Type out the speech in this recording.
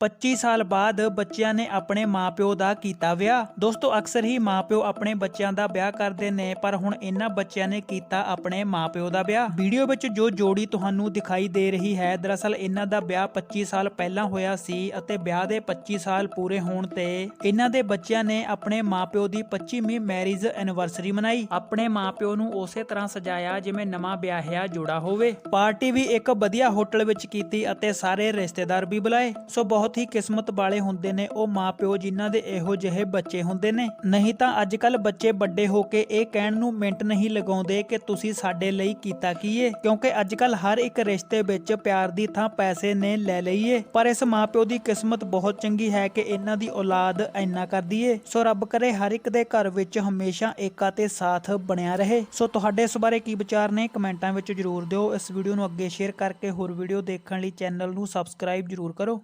25 ਸਾਲ ਬਾਅਦ ਬੱਚਿਆਂ ਨੇ ਆਪਣੇ ਮਾਪਿਓ ਦਾ ਕੀਤਾ ਵਿਆਹ। ਦੋਸਤੋ, ਅਕਸਰ ਹੀ ਮਾਪਿਓ ਆਪਣੇ ਬੱਚਿਆਂ ਦਾ ਵਿਆਹ ਕਰਦੇ ਨੇ, ਪਰ ਹੁਣ ਇਹਨਾਂ ਬੱਚਿਆਂ ਨੇ ਕੀਤਾ ਆਪਣੇ ਮਾਪਿਓ ਦਾ ਵਿਆਹ। ਵੀਡੀਓ ਵਿੱਚ ਜੋ ਜੋੜੀ ਤੁਹਾਨੂੰ ਦਿਖਾਈ ਦੇ ਰਹੀ ਹੈ, ਦਰਅਸਲ ਇਹਨਾਂ ਦਾ ਵਿਆਹ 25 ਸਾਲ ਪਹਿਲਾਂ ਹੋਇਆ ਸੀ ਅਤੇ ਵਿਆਹ ਦੇ 25 ਸਾਲ ਪੂਰੇ ਹੋਣ ਤੇ ਇਹਨਾਂ ਦੇ ਬੱਚਿਆਂ ਨੇ ਆਪਣੇ ਮਾਪਿਓ ਦੀ 25ਵੀਂ ਮੈਰਿਜ ਐਨੀਵਰਸਰੀ ਮਨਾਈ। ਆਪਣੇ ਮਾਪਿਓ ਨੂੰ ਉਸੇ ਤਰ੍ਹਾਂ ਸਜਾਇਆ ਜਿਵੇਂ ਨਵਾਂ ਵਿਆਹਿਆ ਜੋੜਾ ਹੋਵੇ। ਪਾਰਟੀ ਵੀ ਇੱਕ ਵਧੀਆ ਹੋਟਲ ਵਿੱਚ ਕੀਤੀ ਅਤੇ ਸਾਰੇ ਰਿਸ਼ਤੇਦਾਰ ਵੀ ਬੁਲਾਏ। ਸੋ ਬਹੁਤ ਬਹੁਤ ਹੀ ਕਿਸਮਤ ਵਾਲੇ ਹੁੰਦੇ ਨੇ ਉਹ ਮਾਪਿਓ ਜਿਨ੍ਹਾਂ ਦੇ ਇਹੋ ਜਿਹੇ ਬੱਚੇ ਹੁੰਦੇ ਨੇ। ਨਹੀਂ ਤਾਂ ਅੱਜ ਕੱਲ ਬੱਚੇ ਵੱਡੇ ਹੋ ਕੇ ਇਹ ਕਹਿਣ ਨੂੰ ਮਿੰਟ ਨਹੀਂ ਲਗਾਉਂਦੇ ਕਿ ਤੁਸੀਂ ਸਾਡੇ ਲਈ ਕੀਤਾ ਕੀ ਏ, ਕਿਉਂਕਿ ਅੱਜ ਕੱਲ ਹਰ ਇੱਕ ਰਿਸ਼ਤੇ ਵਿੱਚ ਪਿਆਰ ਦੀ ਥਾਂ ਪੈਸੇ ਨੇ ਲੈ ਲਈਏ। ਪਰ ਇਸ ਮਾਪਿਓ ਦੀ ਕਿਸਮਤ ਬਹੁਤ ਚੰਗੀ ਹੈ ਕਿ ਇਹਨਾਂ ਦੀ ਔਲਾਦ ਇੰਨਾ ਕਰਦੀ ਏ। ਸੋ ਰੱਬ ਕਰੇ ਹਰ ਇੱਕ ਦੇ ਘਰ ਵਿੱਚ ਹਮੇਸ਼ਾ ਏਕਾ ਤੇ ਸਾਥ ਬਣਿਆ ਰਹੇ। ਸੋ ਤੁਹਾਡੇ ਇਸ ਬਾਰੇ ਕੀ ਵਿਚਾਰ ਨੇ ਕਮੈਂਟਾਂ ਵਿੱਚ ਜਰੂਰ ਦਿਓ। ਇਸ ਵੀਡੀਓ ਨੂੰ ਅੱਗੇ ਸ਼ੇਅਰ ਕਰਕੇ ਹੋਰ ਵੀਡੀਓ ਦੇਖਣ ਲਈ ਚੈਨਲ ਨੂੰ ਸਬਸਕ੍ਰਾਈਬ ਜਰੂਰ ਕਰੋ।